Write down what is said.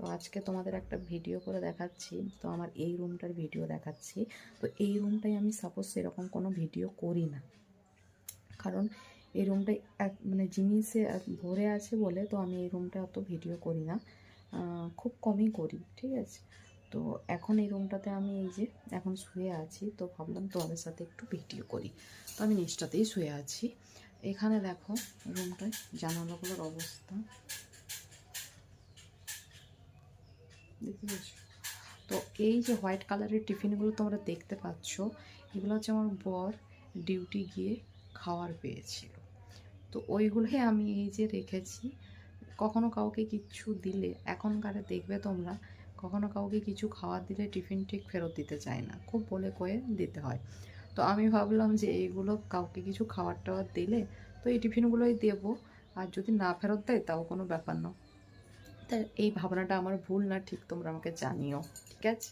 তো আজকে তোমাদের একটা ভিডিও করে দেখাচ্ছি। তো আমার এই রুমটার ভিডিও দেখাচ্ছি। তো এই রুমটাই আমি সাপোজ সেরকম কোনো ভিডিও করি না। কারণ এই রুমটাই এক মানে জিনিসে ভরে আছে বলে, তো আমি এই রুমটা অত ভিডিও করি না। খুব কমই করি, ঠিক আছে? তো এখন এই রুমটাতে আমি এই যে এখন শুয়ে আছি, তো ভাবলাম তোমাদের সাথে একটু ভিডিও করি। তো আমি নিচটাতেই শুয়ে আছি। এখানে দেখো রুমটায় জানালাগুলোর অবস্থা। তো এই যে হোয়াইট কালারের টিফিনগুলো তোমরা দেখতে পাচ্ছ, এগুলো হচ্ছে আমার বর ডিউটি গিয়ে খাওয়ার পেয়েছিল। তো ওইগুলোই আমি এই যে রেখেছি। কখনো কাউকে কিছু দিলে, এখনকার দেখবে তোমরা, কখনো কাউকে কিছু খাবার দিলে টিফিন ঠিক ফেরত দিতে চায় না। খুব বলে কয়ে দিতে হয়। তো আমি ভাবলাম যে এইগুলো কাউকে কিছু খাবার টাবার দিলে তো এই টিফিনগুলোই দেবো। আর যদি না ফেরত দেয়, তাও কোনো ব্যাপার না। তা এই ভাবনাটা আমার ভুল না ঠিক তোমরা আমাকে জানিও ঠিক আছে?